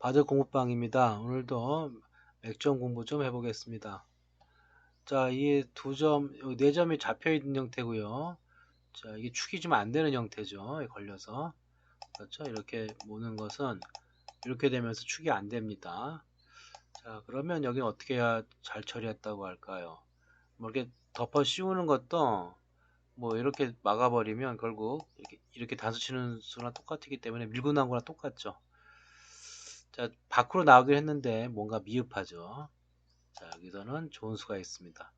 바드 공부방입니다. 오늘도 맥점 공부 좀 해보겠습니다. 자, 이 두 점, 네 점이 잡혀 있는 형태고요. 자, 이게 축이 좀 안 되는 형태죠. 걸려서. 그렇죠? 이렇게 모는 것은 이렇게 되면서 축이 안 됩니다. 자, 그러면 여기 어떻게 해야 잘 처리했다고 할까요? 뭐 이렇게 덮어 씌우는 것도 뭐 이렇게 막아버리면 결국 이렇게, 이렇게 단수 치는 수랑 똑같기 때문에 밀고 나온 거랑 똑같죠. 자, 밖으로 나오긴 했는데 뭔가 미흡하죠. 자, 여기서는 좋은 수가 있습니다.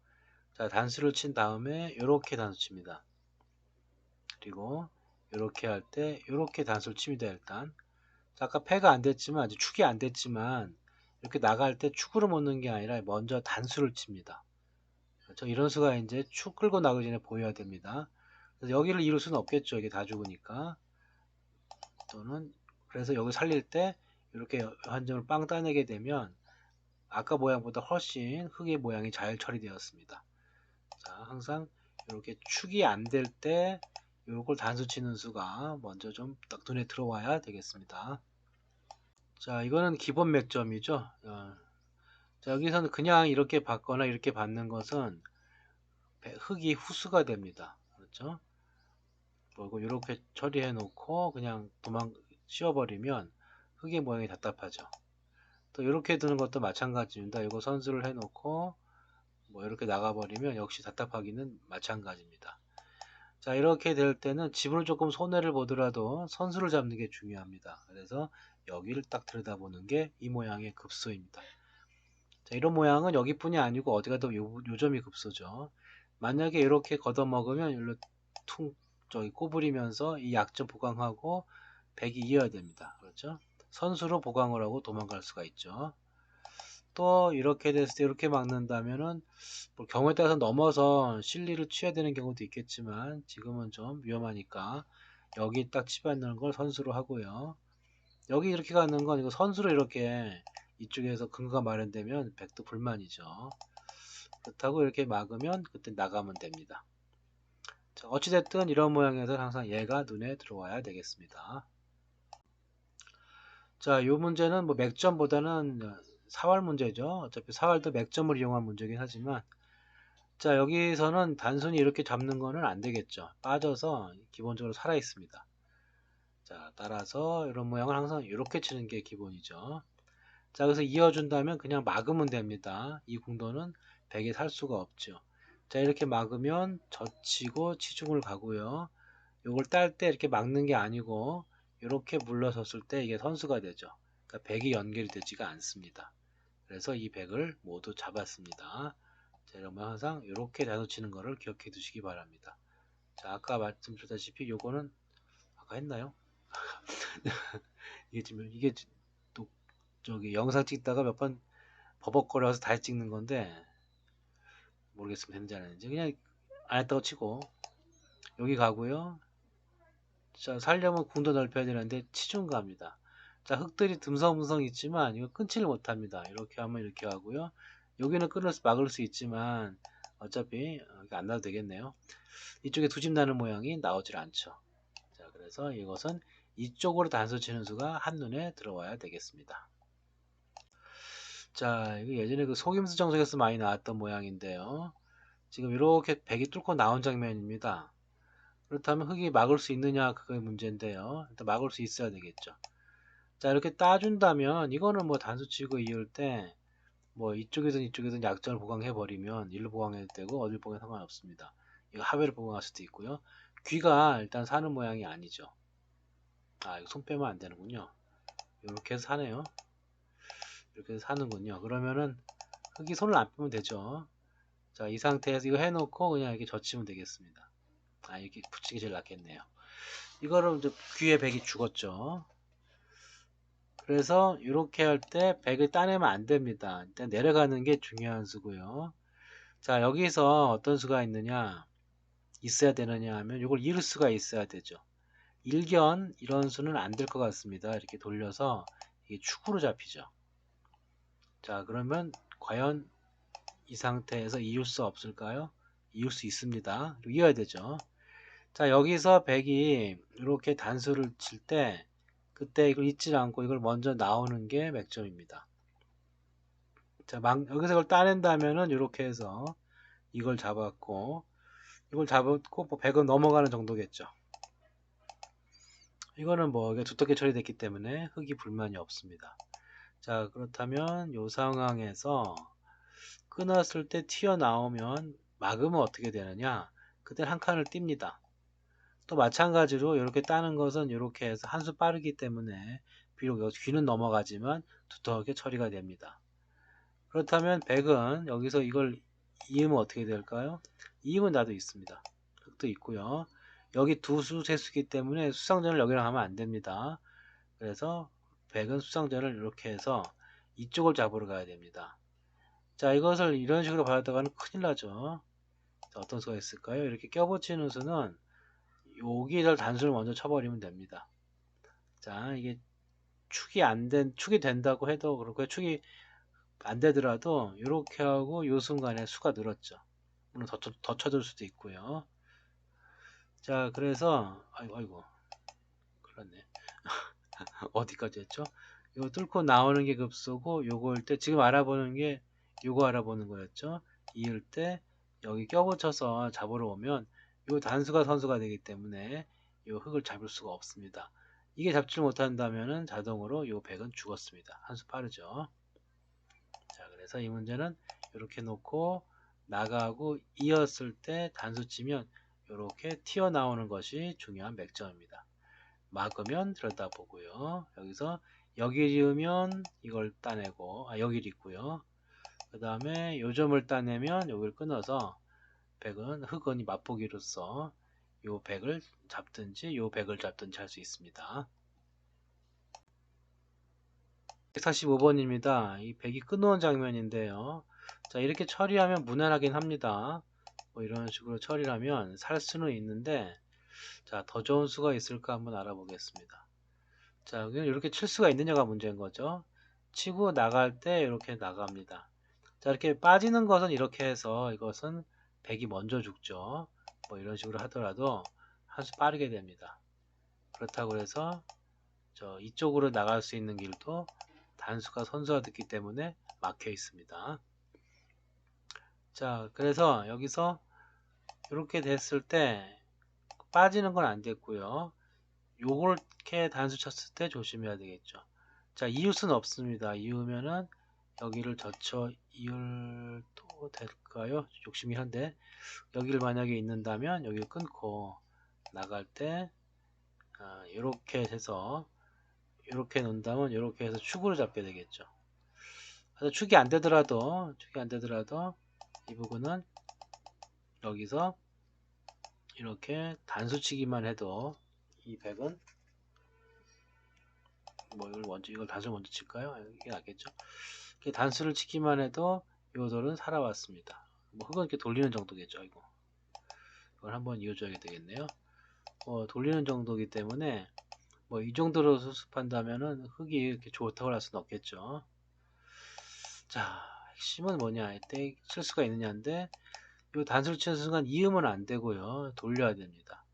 자, 단수를 친 다음에 이렇게 단수 칩니다. 그리고 이렇게 할 때 이렇게 단수를 칩니다. 일단. 자, 아까 패가 안 됐지만 아직 축이 안 됐지만 이렇게 나갈 때 축으로 먹는 게 아니라 먼저 단수를 칩니다. 그렇죠? 이런 수가 이제 축 끌고 나가기 전에 보여야 됩니다. 여기를 이룰 수는 없겠죠. 이게 다 죽으니까. 또는 그래서 여기 살릴 때 이렇게 한 점을 빵 따내게 되면 아까 모양보다 훨씬 흙의 모양이 잘 처리되었습니다. 자, 항상 이렇게 축이 안 될 때 이걸 단수 치는 수가 먼저 좀 딱 눈에 들어와야 되겠습니다. 자, 이거는 기본 맥점이죠. 어, 자, 여기서는 그냥 이렇게 받거나 이렇게 받는 것은 흙이 후수가 됩니다. 그렇죠? 그리고 이렇게 처리해 놓고 그냥 도망 씌워버리면 흙의 모양이 답답하죠. 또 이렇게 두는 것도 마찬가지입니다. 이거 선수를 해놓고 뭐 이렇게 나가버리면 역시 답답하기는 마찬가지입니다. 자 이렇게 될 때는 지분을 조금 손해를 보더라도 선수를 잡는 게 중요합니다. 그래서 여기를 딱 들여다보는 게 이 모양의 급소입니다. 자 이런 모양은 여기뿐이 아니고 어디 가도 요, 요 점이 급소죠. 만약에 이렇게 걷어먹으면 일로 퉁 저기 꼬부리면서 이 약점 보강하고 백이 이어야 됩니다. 그렇죠? 선수로 보강을 하고 도망갈 수가 있죠. 또 이렇게 됐을 때 이렇게 막는다면은 뭐 경우에 따라서 넘어서 실리를 취해야 되는 경우도 있겠지만 지금은 좀 위험하니까 여기 딱 치받는 걸 선수로 하고요. 여기 이렇게 가는 건 이거 선수로 이렇게 이쪽에서 근거가 마련되면 백도 불만이죠. 그렇다고 이렇게 막으면 그때 나가면 됩니다. 자, 어찌됐든 이런 모양에서 항상 얘가 눈에 들어와야 되겠습니다. 자, 요 문제는 뭐 맥점보다는 사활 문제죠. 어차피 사활도 맥점을 이용한 문제긴 하지만 자, 여기서는 단순히 이렇게 잡는 거는 안 되겠죠. 빠져서 기본적으로 살아 있습니다. 자, 따라서 이런 모양을 항상 이렇게 치는 게 기본이죠. 자, 그래서 이어준다면 그냥 막으면 됩니다. 이 궁도는 100에 살 수가 없죠. 자, 이렇게 막으면 젖히고 치중을 가고요. 요걸 딸 때 이렇게 막는 게 아니고 이렇게 물러섰을 때 이게 선수가 되죠. 그러니까 100이 연결이 되지가 않습니다. 그래서 이 100을 모두 잡았습니다. 자, 여러분 항상 이렇게 나눠 치는 거를 기억해 두시기 바랍니다. 자, 아까 말씀드렸다시피 요거는 아까 했나요? 이게 지금 이게 또 저기 영상 찍다가 몇 번 버벅거려서 다시 찍는 건데 모르겠으면 되는지 안 했는지 그냥 안 했다고 치고 여기 가고요. 자, 살려면 궁도 넓혀야 되는데 치중갑니다. 자, 흙들이 듬성듬성 있지만 이거 끊지를 못합니다. 이렇게 하면 이렇게 하고요. 여기는 끊을 수 막을 수 있지만 어차피 안 나도 되겠네요. 이쪽에 두 집 나는 모양이 나오질 않죠. 자, 그래서 이것은 이쪽으로 단수 치는 수가 한눈에 들어와야 되겠습니다. 자, 이거 예전에 그 속임수 정석에서 많이 나왔던 모양인데요. 지금 이렇게 백이 뚫고 나온 장면입니다. 그렇다면 흙이 막을 수 있느냐 그게 문제인데요. 일단 막을 수 있어야 되겠죠. 자 이렇게 따준다면 이거는 뭐 단수 치고 이을 때 뭐 이쪽이든 이쪽이든 약점을 보강해 버리면 일로 보강해도 되고 어딜 보강 상관없습니다. 이거 하회를 보강할 수도 있고요. 귀가 일단 사는 모양이 아니죠. 아 이거 손 빼면 안 되는군요. 이렇게 해서 사네요. 이렇게 해서 사는군요. 그러면은 흙이 손을 안 빼면 되죠. 자 이 상태에서 이거 해놓고 그냥 이렇게 젖히면 되겠습니다. 아 이렇게 붙이기 제일 낫겠네요. 이거를 이제 귀에 백이 죽었죠. 그래서 이렇게 할 때 백을 따내면 안 됩니다. 일단 내려가는 게 중요한 수고요. 자 여기서 어떤 수가 있느냐 있어야 되느냐 하면 이걸 이룰 수가 있어야 되죠. 일견 이런 수는 안 될 것 같습니다. 이렇게 돌려서 이게 축으로 잡히죠. 자 그러면 과연 이 상태에서 이을 수 없을까요? 이을 수 있습니다. 이어야 되죠. 자 여기서 100이 이렇게 단수를 칠때그 그때 이걸 잊지 않고 이걸 먼저 나오는 게 맥점입니다. 자, 막, 여기서 이걸 따낸다면은 이렇게 해서 이걸 잡았고 이걸 잡았고 뭐 100은 넘어가는 정도겠죠. 이거는 뭐 두텁게 처리됐기 때문에 흙이 불만이 없습니다. 자 그렇다면 이 상황에서 끊었을 때 튀어나오면 막으면 어떻게 되느냐 그때 한 칸을 띱니다. 또 마찬가지로 이렇게 따는 것은 이렇게 해서 한 수 빠르기 때문에 비록 귀는 넘어가지만 두텁게 처리가 됩니다. 그렇다면 100은 여기서 이걸 이으면 어떻게 될까요? 이음은 나도 있습니다. 흙도 있고요. 여기 두 수, 세 수기 때문에 수상전을 여기랑 하면 안 됩니다. 그래서 100은 수상전을 이렇게 해서 이쪽을 잡으러 가야 됩니다. 자, 이것을 이런 식으로 받았다가는 큰일 나죠. 자, 어떤 수가 있을까요? 이렇게 껴붙이는 수는 여기를 단수를 먼저 쳐버리면 됩니다. 자, 이게 축이 안 된, 축이 된다고 해도 그렇고 축이 안 되더라도 이렇게 하고 요 순간에 수가 늘었죠. 물론 더, 더 쳐줄 수도 있고요. 자, 그래서 아이고 아이고 그렇네. 어디까지 했죠? 이거 뚫고 나오는 게 급소고 요거일 때 지금 알아보는 게 요거 알아보는 거였죠. 이을 때 여기 껴붙여서 잡으러 오면 요 단수가 선수가 되기 때문에 요 흙을 잡을 수가 없습니다. 이게 잡지 못한다면은 자동으로 요 100은 죽었습니다. 한 수 빠르죠. 자, 그래서 이 문제는 이렇게 놓고 나가고 이었을 때 단수 치면 이렇게 튀어나오는 것이 중요한 맥점입니다. 막으면 들여다보고요. 여기서 여길 이으면 이걸 따내고 아 여길 있고요. 그 다음에 요점을 따내면 여기를 끊어서 백은 흑은이 맛보기로서 요 백을 잡든지 요 백을 잡든지 할 수 있습니다. 145번입니다. 이 백이 끊어온 장면인데요. 자 이렇게 처리하면 무난하긴 합니다. 뭐 이런 식으로 처리하면 살 수는 있는데 자 더 좋은 수가 있을까 한번 알아보겠습니다. 자 이렇게 칠 수가 있느냐가 문제인 거죠. 치고 나갈 때 이렇게 나갑니다. 자 이렇게 빠지는 것은 이렇게 해서 이것은 백이 먼저 죽죠. 뭐 이런 식으로 하더라도 한 수 빠르게 됩니다. 그렇다고 해서 저 이쪽으로 나갈 수 있는 길도 단수가 선수가 됐기 때문에 막혀 있습니다. 자 그래서 여기서 이렇게 됐을 때 빠지는 건 안 됐고요 요렇게 단수 쳤을 때 조심해야 되겠죠 자 수는 없습니다 이으면은 여기를 젖혀 이을 도 될까요 욕심이 한데 여기를 만약에 있는다면 여기를 끊고 나갈 때 아, 이렇게 해서 이렇게 놓는다면 이렇게 해서 축으로 잡게 되겠죠 그래서 축이 안 되더라도 축이 안 되더라도 이 부분은 여기서 이렇게 단수치기만 해도 이 100은 뭐 이걸 먼저 이걸 단수 먼저 칠까요? 이게 낫겠죠? 단수를 치기만 해도 요돌은 살아왔습니다. 뭐 흙은 이렇게 돌리는 정도겠죠. 이거 이걸 한번 이어줘야 되겠네요. 뭐 돌리는 정도이기 때문에 뭐 이 정도로 수습한다면은 흙이 이렇게 좋다고 할 수는 없겠죠. 자 핵심은 뭐냐 이때 칠 수가 있느냐인데 이 단수를 치는 순간 이으면 안 되고요 돌려야 됩니다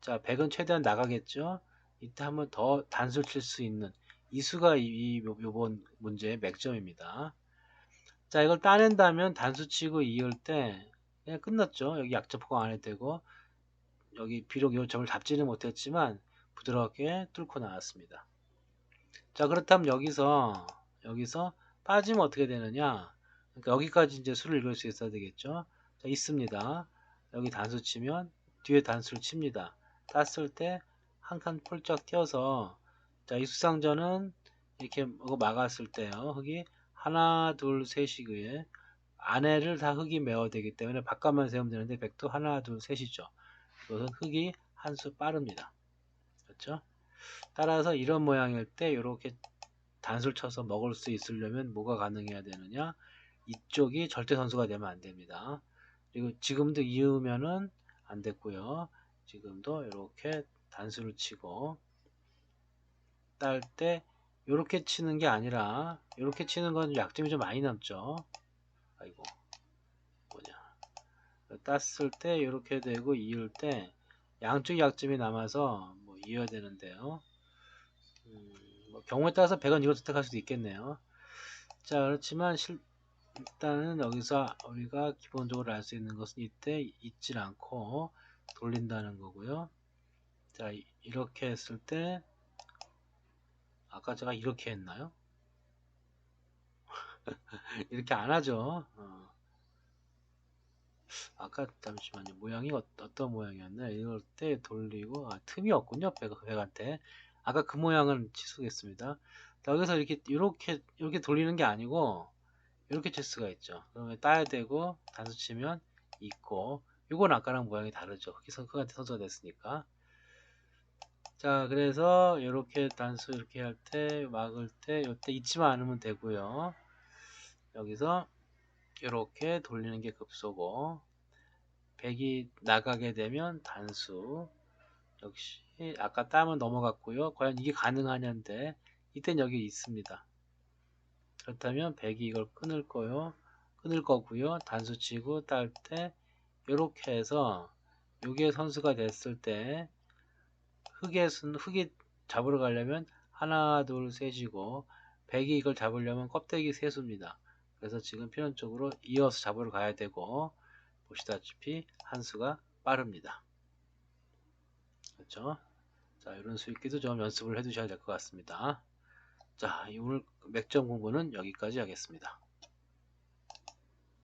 자 100은 최대한 나가겠죠 이때 한번 더 단수를 칠 수 있는 이 수가 이, 요번 문제의 맥점입니다 자 이걸 따낸다면 단수 치고 이을 때 그냥 끝났죠. 여기 약점 포강 안 해도 되고 여기 비록 이 점을 잡지는 못했지만 부드럽게 뚫고 나왔습니다. 자 그렇다면 여기서 여기서 빠지면 어떻게 되느냐? 그러니까 여기까지 이제 수를 읽을 수 있어야 되겠죠? 자, 있습니다. 여기 단수 치면 뒤에 단수를 칩니다. 땄을 때 한 칸 폴짝 띄어서 자, 이 수상전은 이렇게 막았을 때요. 흙이 하나 둘 셋이고요 안에를 다 흙이 메워 되기 때문에 바깥만 세우면 되는데 백도 하나 둘 셋이죠. 이것은 흙이 한 수 빠릅니다. 그렇죠? 따라서 이런 모양일 때 이렇게 단수를 쳐서 먹을 수 있으려면 뭐가 가능해야 되느냐? 이쪽이 절대 선수가 되면 안 됩니다. 그리고 지금도 이으면은 안 됐고요. 지금도 이렇게 단수를 치고 딸 때 이렇게 치는 게 아니라 이렇게 치는 건 약점이 좀 많이 남죠 아이고 뭐냐 땄을 때 이렇게 되고 이을 때 양쪽 약점이 남아서 뭐 이어야 되는데요 음, 뭐 경우에 따라서 100원 이걸 선택할 수도 있겠네요. 자 그렇지만 실, 일단은 여기서 우리가 기본적으로 알 수 있는 것은 이때 있질 않고 돌린다는 거고요. 자 이렇게 했을 때 아까 제가 이렇게 했나요? 이렇게 안 하죠. 어. 아까 잠시만요. 모양이 어, 떤 모양이었나? 이럴 때 돌리고 아, 틈이 없군요. 백, 백한테. 아까 그 모양은. 자, 여기서 이렇게 이렇게 이렇게 돌리는 게 아니고 이렇게 칠 수가 있죠. 그러면 따야 되고 단수 치면 있고 이건 아까랑 모양이 다르죠. 흑이 흑한테 선수가 됐으니까. 자, 그래서 이렇게 단수 이렇게 할 때 막을 때 이때 잊지만 않으면 되고요. 여기서 이렇게 돌리는 게 급소고 100이 나가게 되면 단수 역시 아까 땀은 넘어갔고요. 과연 이게 가능하냐인데 이땐 여기 있습니다. 그렇다면 100이 이걸 끊을 거요. 끊을 거고요. 단수 치고 딸 때 이렇게 해서 요게 선수가 됐을 때 순 흙이 잡으러 가려면 하나 둘 셋이고 100이 이걸 잡으려면 껍데기 세수입니다. 그래서 지금 필연적으로 이어서 잡으러 가야 되고 보시다시피 한 수가 빠릅니다. 그렇죠? 자, 이런 수익기도 좀 연습을 해 두셔야 될 것 같습니다. 자, 오늘 맥점 공부는 여기까지 하겠습니다.